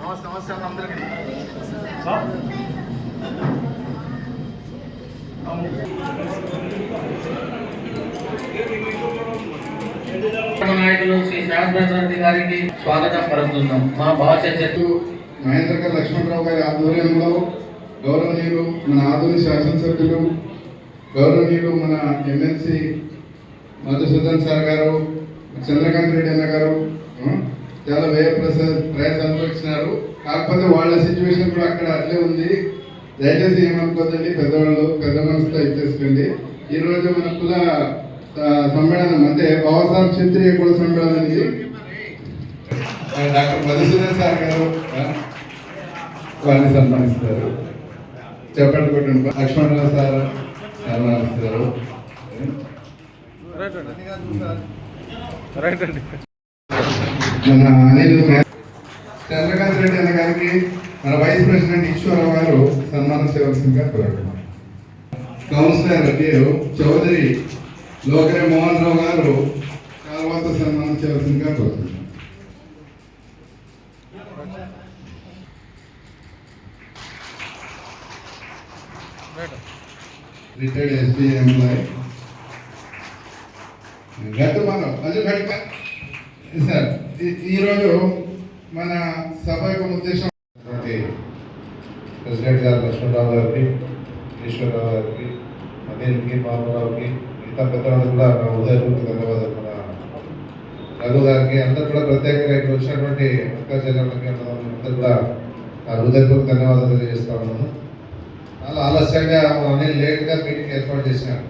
నమస్తే నమస్తే అన్న అందరికీ నాయకులు శ్రీ శాంతారెడ్డి గారికి స్వాగతం పలుకుతున్నాం. మా భాష చెట్టు మహేంద్రకర్ లక్ష్మణరావు గారి ఆధ్వర్యంలో గౌరవనీయులు మన ఆధునిక శాసనసభ్యులు గౌరవనీయులు మన ఎమ్మెల్సీ మధుసూదన్ సార్ గారు చంద్రకాంత్ రెడ్డి అన్న గారు చాలా వ్యయ ప్రసాద్ ప్రయాసాలు ఇచ్చినారు కాకపోతే వాళ్ళ సిచ్యువేషన్ కూడా అక్కడ అట్లే ఉంది. దయచేసి ఏమనుకోదండి పెద్దవాళ్ళు పెద్ద మనసుతో ఇచ్చేసుకోండి. ఈ రోజు మన కుల సమ్మేళనం అంటే బాబాసాహెబ్ క్షత్రియ కుల సమ్మేళనం ఇది. ఆ, డాక్టర్ మధుసూదన్ సార్ గారు వారిని సన్మానిస్తారు. చెప్పండి కొట్టండి. లక్ష్మణరావు సార్ సన్మానిస్తారు. మన అనిల్ చంద్రకాంత్ రెడ్డి అన్న గారికి మన వైస్ ప్రెసిడెంట్ ఈశ్వరరావు గారు సన్మానం చేయవలసిందిగా కోరుతున్నాం కౌన్సిలర్ పేరు చౌదరి లోకరే మోహన్ రావు గారు తర్వాత సన్మానం చేయవలసిందిగా కోరుతున్నాం రిటైర్డ్ ఎస్బీ ఎంప్లాయ్. గత మనం మళ్ళీ బయట సార్ ఈరోజు మన సభ యొక్క ఉద్దేశం గారు లక్ష్మణరావు గారికి ఈశ్వరరావు గారికి అనిల్కి మాధవరావుకి మిగతా పెద్దవాళ్ళు కూడా నా హృదయపూర్వక ధన్యవాదాలు మన రఘు గారికి అందరు కూడా ప్రత్యేకంగా ఇక్కడ వచ్చినటువంటి అక్క అందరూ కూడా నా హృదయపూర్వక ధన్యవాదాలు తెలియజేస్తా ఉన్నాను. చాలా ఆలస్యంగా మన లేట్గా మీటింగ్ ఏర్పాటు చేశాను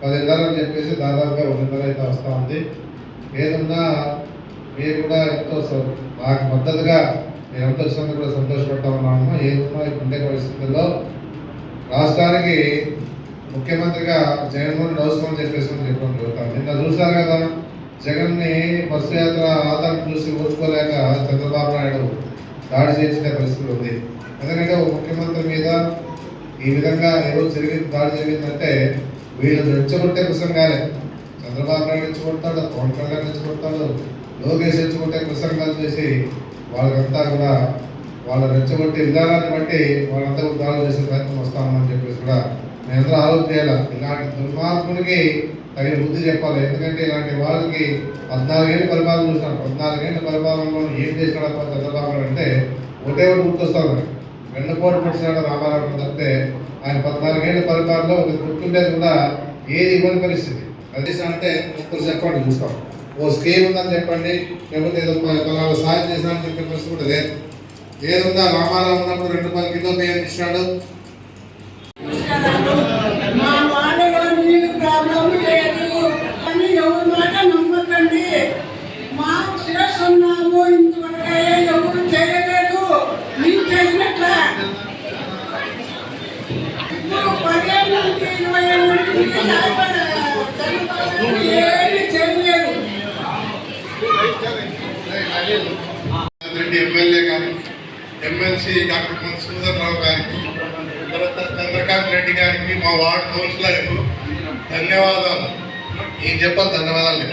పదిన్నర అని చెప్పేసి దాదాపుగా ఒకటిన్నర అయితే వస్తూ ఉంది. ఏదన్నా మీరు కూడా ఎంతో నాకు మద్దతుగా నేను ఎంత వచ్చినందుకు కూడా సంతోషపడతా ఉన్నాము ఏదన్నా ఉండే పరిస్థితుల్లో రాష్ట్రానికి ముఖ్యమంత్రిగా జగన్మోహన్ అవసరం చెప్పేసి అని చెప్పడం జరుగుతాం నిన్న చూశారు కదా జగన్ని బస్సు యాత్ర ఆదాయం చూసి ఓచుకోలేక చంద్రబాబు నాయుడు దాడి చేసిన పరిస్థితి ఉంది. ఎందుకంటే ఒక ముఖ్యమంత్రి మీద ఈ విధంగా ఈరోజు జరిగింది దాడి జరిగిందంటే వీళ్ళు రెచ్చగొట్టే ప్రసంగాలే చంద్రబాబు నాయుడు రెచ్చగొడతాడు పవన్ కళ్యాణ్ రెచ్చగొడతాడు లోకేష్ రెచ్చగొట్టే ప్రసంగాలు చేసి వాళ్ళకంతా కూడా వాళ్ళ రెచ్చగొట్టే విధానాన్ని బట్టి వాళ్ళంతా కూడా దాడులు చేసే ప్రయత్నం వస్తామని చెప్పేసి కూడా నేను ఆలోచన చేయాలి. ఇలాంటి దుర్మార్గునికి తగిన బుద్ధి చెప్పాలి. ఎందుకంటే ఇలాంటి వాళ్ళకి పద్నాలుగేళ్ళు పరిపాలన చూసినారు పద్నాలుగేళ్ళ పరిపాలనలో ఏం చేసినాడప్ప చంద్రబాబు అంటే ఒకటే ఒకటి గుర్తొస్తాను రెండు కోట్లు పెట్టినాడు రామారావు తప్పితే ఆయన పద్నాలుగేళ్ళ పరిపాలనలో ఒక గుర్తుండేది కూడా ఏది ఇవ్వని పరిస్థితి. అది అంటే ఒక్కరు చెప్పండి చూస్తాం. ఓ స్కీమ్ ఉందని చెప్పండి. లేకపోతే ఏదో పలానా సాయం చేసినామని చెప్పే పరిస్థితి కూడా లేదు. ఏదుందా? రామారావు ఉన్నప్పుడు రెండు పది కిలో బియ్యం ఇచ్చినాడు. రెడ్డి ఎమ్మెల్యే గారు ఎమ్మెల్సీ డాక్టర్ మధుసూదన్ రావు గారికి తర్వాత చంద్రకాంత్ రెడ్డి గారికి మా వార్డు కౌన్సిలర్కు ధన్యవాదాలు ఏం చెప్పాలి ధన్యవాదాలు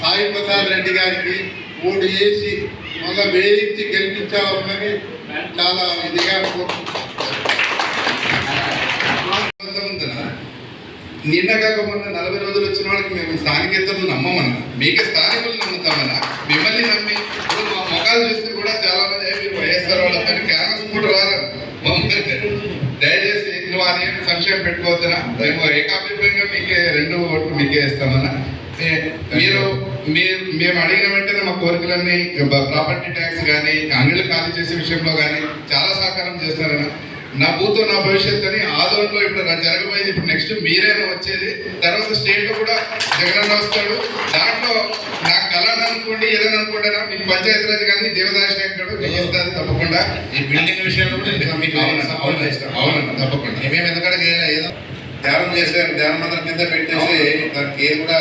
సాయి ప్రసాద్ రెడ్డి గారికి ఓటు వేసి మళ్ళీ వేయించి గెలిపించాలని చాలా ఇదిగా కోరుకుంటున్నాను. నిన్న కాక మొన్న నలభై రోజులు వచ్చిన వాళ్ళకి మేము స్థానికేతరులు నమ్మమన్నా. మీకే స్థానికులు నమ్ముతామన్నా. మిమ్మల్ని నమ్మి ఇప్పుడు మా మొఖాలు చూస్తే కూడా చాలా మంది మీరు వైఎస్ఆర్ వాళ్ళు పని కూడా రారు. మమ్మల్ని దయచేసి నువ్వు అది ఏమి సంశయం పెట్టుకోవద్దునా? మేము ఏకాభిప్రాయంగా మీకే రెండు ఓట్లు మీకే ఇస్తామన్నా. మీరు మీరు మేము అడిగిన వెంటనే మా కోరికలన్నీ ప్రాపర్టీ ట్యాక్స్ కానీ అంగళ్ళు ఖాళీ చేసే విషయంలో కానీ చాలా సహకారం చేస్తారన్నా. నా భూతో నా భవిష్యత్ అని ఆదోళనలో ఇప్పుడు నా జరగబోయేది ఇప్పుడు నెక్స్ట్ మీరేనా వచ్చేది? తర్వాత స్టేట్లో కూడా జగన్ వస్తాడు. దాంట్లో నా కళ అని అనుకోండి ఏదైనా అనుకుంటారా మీకు పంచాయతీరాజ్ కానీ దేవదాయ శాఖ కూడా చేస్తారు తప్పకుండా. ఈ బిల్డింగ్ విషయంలో కూడా మీకు అవును, తప్పకుండా. మేము ఎందుకంటే ఏదో ధ్యానం చేసే ధ్యాన మందిరం కింద పెట్టేసి దానికి ఏది కూడా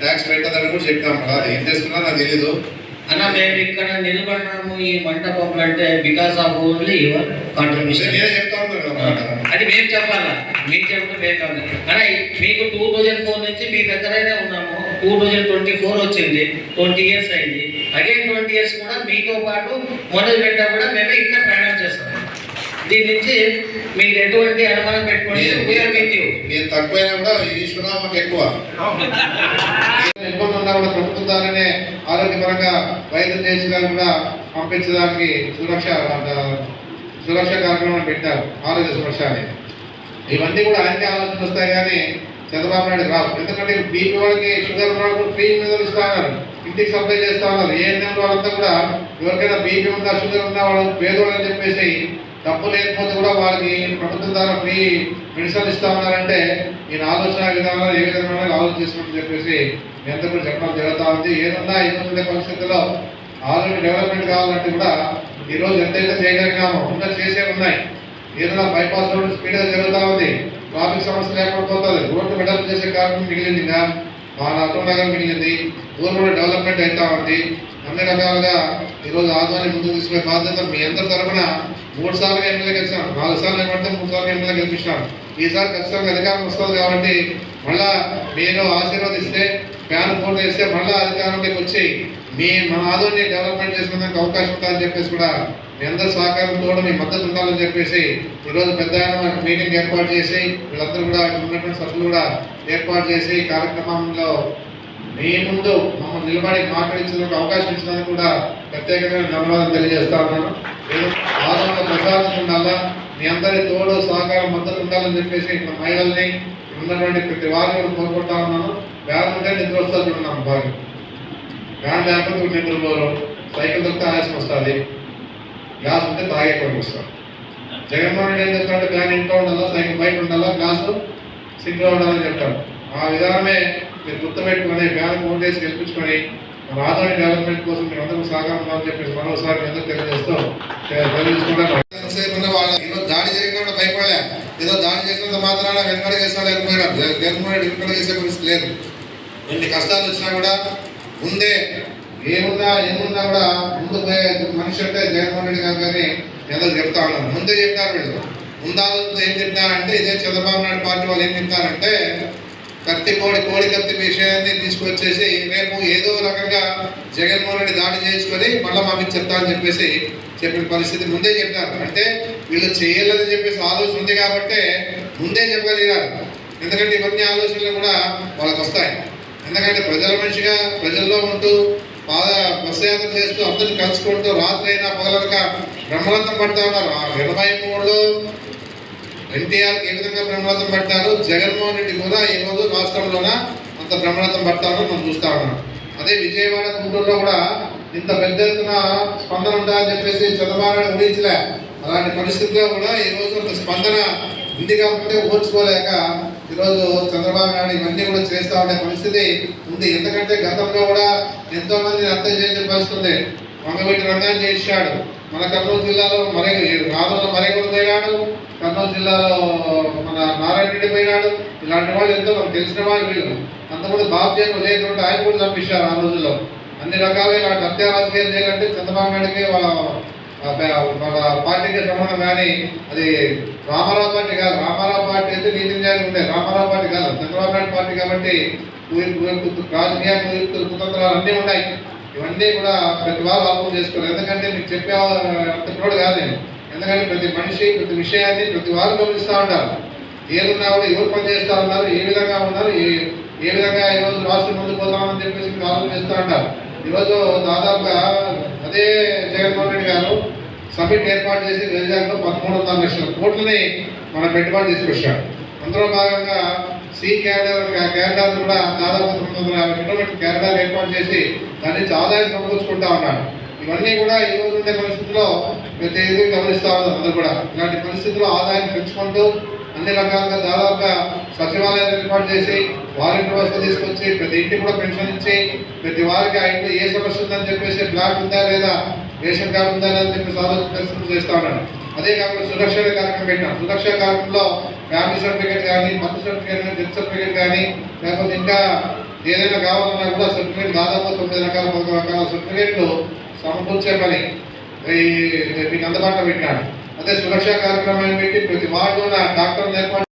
ట్యాక్స్ పెట్టదని కూడా చెప్పాం కదా ఏం చేస్తున్నా నాకు తెలీదు. అన్న మేము ఇక్కడ నిలబడినాము ఈ మంటపంలో అంటే because of only your contribution. అది మేము చెప్పాలా? మీకు చెప్తే మేము కాదు అన్న మీకు టూ థౌజండ్ ఫోర్ నుంచి మీ దగ్గరనే ఉన్నాము. టూ థౌజండ్ ట్వంటీ ఫోర్ వచ్చింది. ట్వంటీ ఇయర్స్ అయింది. అగైన్ ట్వంటీ ఇయర్స్ కూడా మీతో పాటు మొదలు పెట్టా కూడా మేమే ఇంకా ప్రయాణం దీని నుంచి మీరు ఎటువంటి అనుమానం పెట్టుకోండి. నేను తక్కువైనా కూడా ఈశ్వరామకు ఎక్కువ. ఇబ్బంది ఉన్నా కూడా ప్రభుత్వం ద్వారానే ఆరోగ్యపరంగా వైద్యం చేసేదానికి కూడా పంపించడానికి సురక్ష సురక్ష కార్యక్రమం పెట్టారు ఆరోగ్య సురక్ష అని. ఇవన్నీ కూడా ఆయనకే ఆలోచన వస్తాయి కానీ చంద్రబాబు నాయుడు రావు. ఎందుకంటే బీపీ వాళ్ళకి షుగర్ వాళ్ళకి ఫ్రీ మీద ఇస్తా ఉన్నారు. ఇంటికి సప్లై చేస్తా ఉన్నారు. ఏఎన్ఎం వాళ్ళంతా కూడా ఎవరికైనా బీపీ ఉందా షుగర్ ఉన్న వాళ్ళు పేదోళ్ళు అని చెప్పేసి డబ్బు లేకపోతే కూడా వాళ్ళకి ప్రభుత్వం ద్వారా ఫ్రీ మెడిసిన్ ఇస్తా ఉన్నారంటే ఈయన ఆలోచన విధానాలు ఏ విధంగా ఆలోచిస్తున్నట్టు చెప్పేసి ఎంత కూడా చెప్పడం జరుగుతూ ఉంది. ఏదన్నా ఇబ్బంది పరిస్థితుల్లో ఆరోగ్య డెవలప్మెంట్ కావాలంటే కూడా ఈ రోజు ఎంతైతే చేయగలిగినామో ఇంకా చేసే ఉన్నాయి. ఏదైనా బైపాస్ రోడ్డు స్పీడ్గా జరుగుతూ ఉంది. ట్రాఫిక్ సమస్య లేకుండా పోతుంది. రోడ్డు మెడల్ చేసే కారణం మిగిలింది ఇంకా. మా నగరం మిగిలింది. ఊరు కూడా డెవలప్మెంట్ అవుతా ఉంది. అన్ని రకాలుగా ఈరోజు ఆధ్వర్యం ముందుకు తీసుకునే బాధ్యత మీ అందరి తరఫున మూడు సార్లు ఎమ్మెల్యే గెలిచాం. నాలుగు సార్లు ఏమంటే మూడు సార్లు ఎమ్మెల్యే గెలిపించినాం. ఈసారి ఖచ్చితంగా అధికారం వస్తుంది కాబట్టి మళ్ళా మీరు ఆశీర్వదిస్తే ప్యాన్ పూర్తి చేస్తే మళ్ళా అధికారంలోకి వచ్చి మీ మన ఆదోని డెవలప్మెంట్ చేసుకునేందుకు అవకాశం ఉంటుందని చెప్పేసి కూడా మీ అందరి సహకారంతో మీ మద్దతు ఉండాలని చెప్పేసి ఈరోజు పెద్ద మీటింగ్ ఏర్పాటు చేసి వీళ్ళందరూ కూడా ఉన్నటువంటి సభ్యులు కూడా ఏర్పాటు చేసి కార్యక్రమంలో మీ ముందు మమ్మల్ని నిలబడి మాట్లాడించేందుకు అవకాశం ఇచ్చినందుకు కూడా ప్రత్యేకమైన ధన్యవాదాలు తెలియజేస్తా ఉన్నాను. ఏదో ఆదరణ ప్రసాదం ఉండాలా మీ అందరి తోడు సహకారం మద్దతు ఉండాలని చెప్పేసి ఇక్కడ మహిళల్ని ఉన్నటువంటి ప్రతి వారిని కూడా కోరుకుంటా ఉన్నాను. వ్యాధి ఉంటే నిద్ర వస్తుంది ఉన్నాం బాగా. వ్యాన్ లేకపోతే నిద్రపోరు. సైకిల్ దొరికితే ఆయాసం వస్తుంది. గ్లాస్ ఉంటే తాగే వస్తాం జగన్మోహన్ రెడ్డి ఏం చెప్తాడు? ఫ్యాన్ ఇంట్లో ఉండాలా? సైకిల్ బయట ఉండాలా? గ్లాసు సింక్లో ఉండాలని చెప్తాడు. ఆ విధానమే మీరు గుర్తుపెట్టుకొని ఫ్యాన్ ఫోన్ గెలిపించుకొని మన ఆధునిక డెవలప్మెంట్ కోసం మేము అందరూ సహకారం చెప్పేసి మరోసారి మీ అందరూ తెలియజేస్తూ తెలియజేసుకుంటాను. వాళ్ళ ఈరోజు దాడి చేయకుండా భయపడలే. ఏదో దాడి చేసినంత మాత్రాన వెనుకడ చేస్తాడు లేకపోయినారు జగన్మోహన్ వెనుకడ చేసే పరిస్థితి లేదు. ఎన్ని కష్టాలు వచ్చినా కూడా ముందే ఏమున్నా ఏమున్నా కూడా ముందు మనిషి అంటే జగన్మోహన్ రెడ్డి గారు కానీ ఎందుకు చెప్తా ఉన్నారు. ముందే చెప్తారు వీళ్ళు. ముందాలోచన ఏం చెప్తారంటే ఇదే చంద్రబాబు నాయుడు పార్టీ వాళ్ళు ఏం చెప్తారంటే కత్తి కోడి కోడి కత్తి విషయాన్ని తీసుకొచ్చేసి రేపు ఏదో రకంగా జగన్మోహన్ రెడ్డి దాడి చేసుకొని మళ్ళీ మాకు చెప్తా అని చెప్పేసి చెప్పిన పరిస్థితి ముందే చెప్పారు. అంటే వీళ్ళు చేయాలని చెప్పేసి ఆలోచన ఉంది కాబట్టి ముందే చెప్పగలిగారు. ఎందుకంటే ఇవన్నీ ఆలోచనలు కూడా వాళ్ళకి వస్తాయి. ఎందుకంటే ప్రజల మనిషిగా ప్రజల్లో ఉంటూ పాద బస్సు యాత్ర చేస్తూ అందరిని కలుసుకుంటూ రాత్రి అయినా పగలక బ్రహ్మరథం పడతా ఉన్నారు. ఆ ఎనభై మూడులో ఎన్టీఆర్ ఏ విధంగా బ్రహ్మరథం పట్టారు జగన్మోహన్ రెడ్డి కూడా ఈ రోజు రాష్ట్రంలోన అంత బ్రహ్మరథం పడతారో మనం చూస్తా ఉన్నాం. అదే విజయవాడ గుంటూరులో కూడా ఇంత పెద్ద ఎత్తున స్పందన ఉండాలని చెప్పేసి చంద్రబాబు ఊహించలే. అలాంటి పరిస్థితుల్లో కూడా ఈ రోజు అంత స్పందన ఉంది కాబట్టి ఓర్చుకోలేక ఈరోజు చంద్రబాబు నాయుడు ఇవన్నీ కూడా చేస్తా ఉండే పరిస్థితి ఉంది. ఎందుకంటే గతంలో కూడా ఎంతో మంది అర్థం చేసే పరిస్థితి ఉంది. వంగవీటి రంగాన్ని చేశాడు మన కర్నూలు జిల్లాలో మరి రాదంలో పోయినాడు కర్నూలు జిల్లాలో మన నారాయణ రెడ్డి పోయినాడు ఇలాంటి వాళ్ళు ఎంతో మనకు తెలిసిన వాళ్ళు వీళ్ళు. అంతకుముందు బాబు జగన్ లేకుండా ఆయన కూడా చంపించారు ఆ రోజుల్లో. అన్ని రకాలుగా ఇలాంటి హత్యా రాజకీయాలు చేయాలంటే చంద్రబాబు నాయుడికి వాళ్ళ వాళ్ళ పార్టీకి సంబంధం కానీ అది రామారావు పార్టీ కాదు రామారావు పార్టీ అయితే నీతి న్యాయం ఉండే రామారావు పార్టీ కాదు చంద్రబాబు నాయుడు పార్టీ కాబట్టి కుయుక్తు- రాజకీయ కుయుక్తులు కుతంత్రాలు అన్నీ ఉన్నాయి. ఇవన్నీ కూడా ప్రతి వారు అర్థం చేసుకోవాలి. ఎందుకంటే మీకు చెప్పే అంత కూడా కాదు నేను. ఎందుకంటే ప్రతి మనిషి ప్రతి విషయాన్ని ప్రతి వారు గమనిస్తూ ఉంటారు. ఏదున్నా కూడా ఎవరు పని చేస్తూ ఉన్నారు ఏ విధంగా ఉన్నారు ఏ ఏ విధంగా ఈరోజు రాష్ట్రం ముందు పోతామని చెప్పేసి మీరు ఆలోచన చేస్తూ ఉంటారు. ఈరోజు దాదాపుగా అదే జగన్మోహన్ రెడ్డి గారు సమిట్ ఏర్పాటు చేసి వైజాగ్లో పదమూడు వందల లక్షల కోట్లని మన పెట్టుబడి తీసుకొచ్చాడు అందులో భాగంగా సీ క్యారిడార్ క్యారిడార్ కూడా దాదాపు తొమ్మిది వందల యాభై కిలోమీటర్ క్యారిడార్ ఏర్పాటు చేసి దాని నుంచి ఆదాయం సమకూర్చుకుంటా ఉన్నాడు ఇవన్నీ కూడా ఈ రోజు ఉండే పరిస్థితుల్లో ప్రతి ఏది గమనిస్తూ ఉన్నారు అందరూ కూడా. ఇలాంటి పరిస్థితుల్లో ఆదాయం పెంచుకుంటూ అన్ని రకాలుగా దాదాపుగా సచివాలయాలు ఏర్పాటు చేసి వాలంటీర్ వ్యవస్థ తీసుకొచ్చి ప్రతి ఇంటికి కూడా పెన్షన్ ఇచ్చి ప్రతి వారికి ఆ ఇంట్లో ఏ సమస్య ఉందని చెప్పేసి బ్లాక్ ఉందా లేదా రేషన్ కార్డు ఉందా లేదా అని చెప్పేసి ఆలోచన పరిస్థితులు చేస్తా ఉన్నాను అదే కాకుండా సురక్ష కార్యక్రమం పెట్టాం. సురక్ష కార్యక్రమంలో ఫ్యామిలీ సర్టిఫికేట్ కానీ బర్త్ సర్టిఫికేట్ కానీ డెత్ సర్టిఫికేట్ కానీ లేకపోతే ఇంకా ఏదైనా కావాలన్నా కూడా సర్టిఫికేట్ దాదాపు తొమ్మిది రకాల పది రకాల సర్టిఫికేట్లు సమకూర్చే పని. మీకు అందుబాటులో పెట్టినాడు. అదే సురక్షా కార్యక్రమాన్ని పెట్టి ప్రతి వార్డులో డాక్టర్లు ఏర్పాటు